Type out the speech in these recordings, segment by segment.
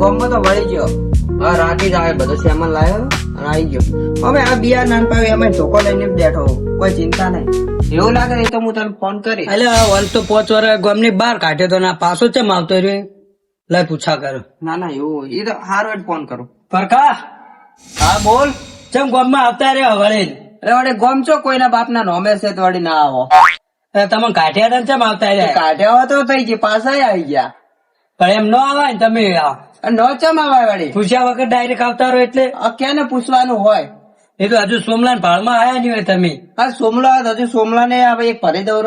ગામમાં તો વળી ગયો. હા રાતે જ આવે બધો સામાન લાવ્યો અને આવી ગયો. હવે આ બિયાર નાનપા અમે ધોકો લઈને બેઠો કોઈ ચિંતા નહીં. એવું લાગે એ તો હું તને ફોન કરી એટલે વન તો પોચ વર્ષ ગામની બહાર કાઢ્યો તો ના પાછો ચમ આવતો રે લઈ પૂછા કરો. ના ના એવું એ તો હારો જ ફોન કરું. પરખા? હા બોલ. ચમ ગામમાં આવતા રહ્યો વળી? અરે વડે ગોમ છો? કોઈના બાપના નોમે છે તો વળી ના આવો. તમે કાઢ્યા ચમ આવતા રહ્યા? કાઢ્યા તો થઈ ગઈ પાછા આવી ગયા. પણ એમ ન આવે ને તમે નો ચમ આવે વળી? પૂછ્યા વગર ડાયરેક્ટ આવતા રહો એટલે. આ ક્યાંને પૂછવાનું હોય? એ તો હજુ સોમલાન ભાળમાં આયા નહીં હોય તમે. હા સોમલા હજુ સોમલા ને એક ભરી દઉં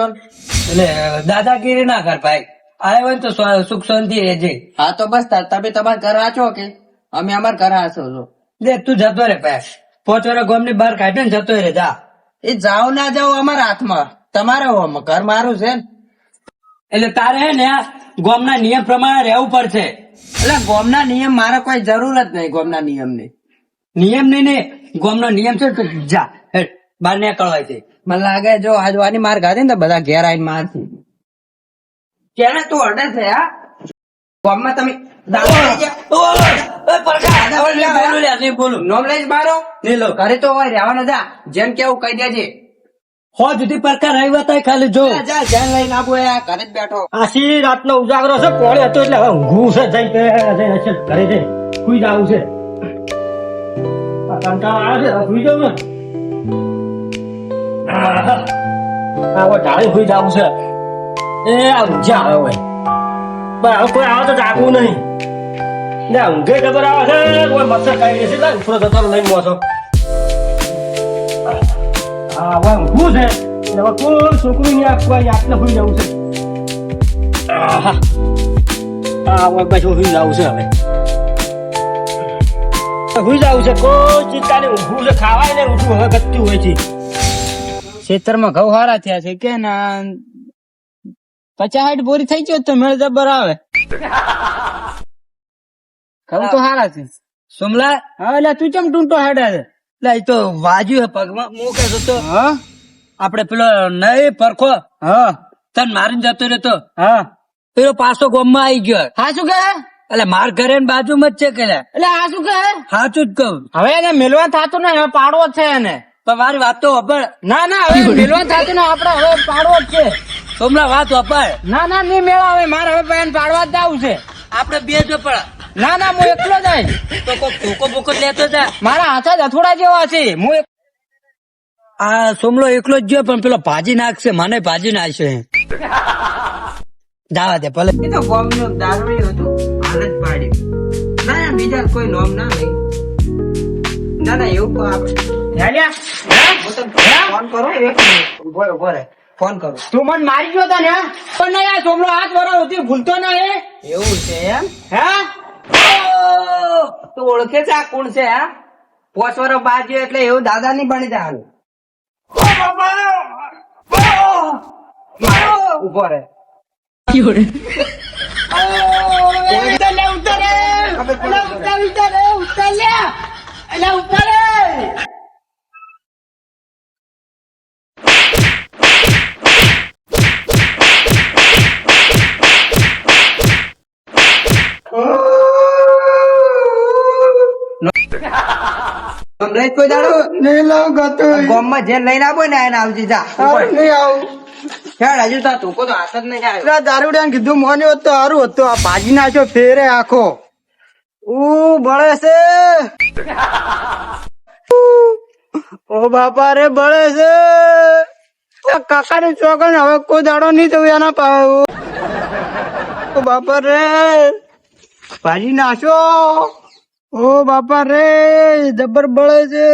એટલે દાદાગીરી ના કર ભાઈ. આવ્યો હોય તો સુખ શાંતિ રહેજે. હા તો બસ તમે તમારા ઘર આચો કે? અમે અમારા ઘર આચો છો. દે તું જતો રે ભાઈ પોચ ગોમની બહાર કાઢ્યો ને જતો રે જા. એ જાઓ ના જાઓ અમારા હાથમાં. તમારે ઘર મારું છે ને. એટલે તારે હે ને આ ગામના નિયમ પ્રમાણે રહેવું પડશે. એટલે ગોમના નિયમ મારે કોઈ જરૂર જ નહીં ગોમના નિયમની નિયમ નહીં ને ગામનો નિયમ છે તો જા બહાર નીકળવાય છે મને લાગે જો આજવાની માર ખાધી ને તો બધા ઘેર આવીને મારશે ક્યારે તું અડે છે હા? ગામમાં તમે નોમ લઈ મારો ઘરે તો હોય રહેવાનો જા. જેમ કેવું કહી દેજે. હો જુદી પ્રકાર આવ્યા તા ખાલી જો. જા, જા જેમ લઈને આપો આ ઘરે જ બેઠો. આશી રાતનો ઉજાગરો છે કોળે હતો એટલે હવે ઊંઘવું છે જઈ કે ઘરે જઈ. સુઈ જાવું છે. આ કંટાળો આવે છે સુઈ જવું ને આહ, આ હવે ઢાળી સુઈ જાવું છે. એ આ ઊંઝા આવે હોય બસ હવે કોઈ આવે તો જાગવું નહીં. ને ઊંઘે ખબર આવે છે કોઈ મચ્છર કાઢી દેશે એટલે ઉપરો જતો લઈને મોસો હા હવે ઊંઘવું છે. હવે કોઈ છોકરું નહીં આપવા આટલે સુઈ જવું છે. હા હવે બસ હું સુઈ છે હવે. સુઈ જાઉં છે. કોઈ ચિંતા નહીં ઊંઘવું છે. ખાવાય ને ઊંઘવું હવે ગતું હોય છે. ખેતરમાં ઘઉં હારા થયા છે કે ના? પચાસ બોરી થઈ ગયો તો મેળ જબર આવે. ઘઉં તો હારા છે. સોમલા? હા એટલે તું ચમ ટૂંટો હેડે છે? એ તો વાજ્યું હે પગમાં. હું કહેતો તો હા? આપણે પેલો નહીં પરખો. હા. તન મારીને જતો રહેતો. હા. પેલો પાછો ગોમમાં આવી ગયો. હા શું કહે? એટલે માર ઘરે બાજુ બાજુમાં જ છે કે એટલે આ શું કહે? સાચું જ કહું. હવે એને મેલવા થતું ને હવે પાડવો છે એને. પણ મારી વાત તો અપાય ના ના હવે મેલવા થતું ને આપડે હવે પાડવો જ છે. સોમલા વાત અપાય ના ના નહીં મેળા હવે મારે હવે પાડવા જ જવું છે. આપણે બે જ પણ ના ના હું એકલો જ તો કોક ધોકો બોકો લેતો જા. મારા હાથ જ અથોડા જેવા છે. હું આ સોમલો એકલો જ ગયો પણ પેલો ભાજી નાખશે મને ભાજી નાખશે. દાવા દે ભલે. એ તો ગોમનું દારૂ હતું જ પાડ્યું. ના ના બીજા કોઈ નોમ ના નહીં ના ના એવું તો આપણે ફોન કરો એક મિનિટ. ઊભો ઊભો રહે. ફોન કરો. તું મને મારી ગયો તને? પણ ના યાર સોમલો હાથ વરો ભૂલતો ના એ એવું છે એમ? હે? તું ઓળખે છે આ કોણ છે, હા? પોચ વરો બાજુ એટલે એવું દાદા નહીં બની જવાનું ઊભો રહે. કમલેશ કોઈ દાડો? નહીં લાવ ગતો ગામમાં જે લઈને આવો ને એને આવજી જા. નહીં આવું. હેડ હજુ તા તું તો હાથ જ નહીં આવ્યો પેલા કીધું મોને તો સારું હતું આ ભાજી નાખ્યો ફેરે આખો. ઉ બળે છે. ઓ બાપા રે બળે છે. કાકા ને ચોકન હવે કોઈ દાડો નહીં થયું એના પાવ બાપા રે. ભાજી નાખો ઓ બાપા રે જબર બળે છે.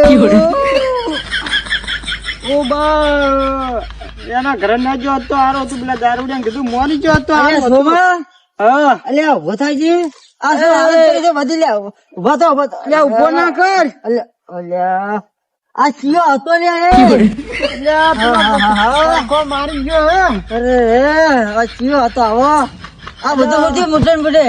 ઓ બા એના ઘરે ના જો હતો આરો તું પેલા દારૂડિયા કીધું મોની જો હતો આરો હતું. હા. અલ્યા ઊભો થાય છે? આ શું આવે છે? વધી લે ઊભા તો ઊભા તો. ઊભો ના કર. અલ્યા આ ચિયો હતો ને એ. અલ્યા મારી ગયો અરે આ ચિયો હતો આવો. આ બધું બધું મુદ્દન બધે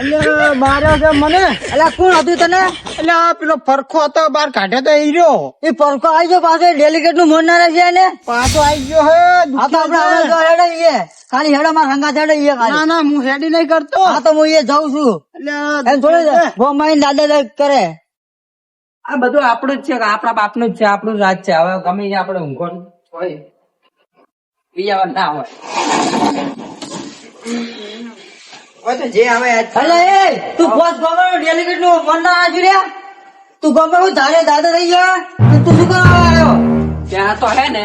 એટલે બાર મને એટલે કોણ હતું તને? એટલે આ પેલો ફરખો હતો બાર કાઢે તો આવી રહ્યો એ ફરખો આવી ગયો પાછો ડેલિકેટનું મોન ના છે ને પાછો આવી ગયો હે આ તો આપણે હેડે ઈએ ખાલી હેડો માં સંગા હેડે ઈએ ના ખાલી. ના હું હેડી નહીં કરતો. હા તો હું એ જાઉં છું. એટલે એમ થોડી ગોમાઈ દાદા કરે. આ બધું આપણું જ છે આપણા આપણા બાપનું જ છે આપણું રાજ છે. હવે ગમે આપડે આપણે ઊંઘવાનું હોય બીજા ના હોય. જે આવે એ જ એટલે એ તું નું ના રે ગમે હું ધારે દાદા થઈ ગયા? તો તું શું કરવા આવ્યો? ત્યાં તો હે ને.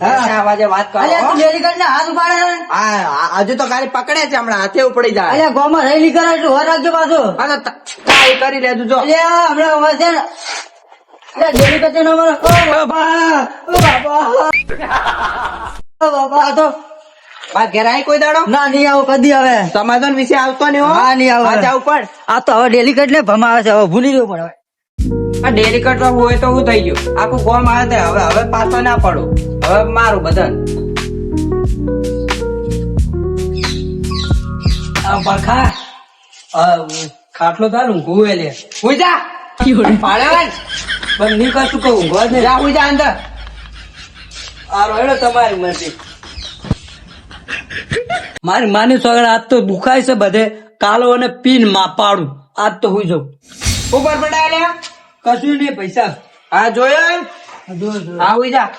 હા. આ વાજે વાત કરો અલ્યા તું ડેલિકેટ ને હાથ ઉપાડે છે આ આ- હજુ તો ગાડી પકડે છે હમણાં હાથે ઉપડી જાય. અલ્યા ગોમાં રહેલી કરે એટલું હોર રાખજો પાછો. કરી લેજો જો. અલ્યા હમણાં બાબા બાબા આ કોઈ દાડો? ના નહીં આવું કદી હવે. સમાધાન વિશે આવતો નહીં હો. હા, નહીં આવે. હા, પણ આ તો હવે ડેલિકેટ ને ભમાવે છે હવે ભૂલી જવું પડે હવે. આ ડેલી કટ હોય તો હું થઈ ગયું. આખું ગોમ આવે હવે હવે પાછો ના પડો. હવે મારું બધાને. બખા ખાટલો તાર ઊંઘું લે. હુઈ જા. પાડે પણ નહીં કરતું કહું ઊંઘવા જ નહીં. જા હુઈ જા અંદર. તમારી મરજી. મારી માની સગળ આજ તો દુખાય છે બધે. કાલો અને પીનમાં પાડું. આજ તો હુઈ જાઉં. ઉપર પડાયેલા કશું નહીં પૈસા. આ જોયો હા હુઈ જા.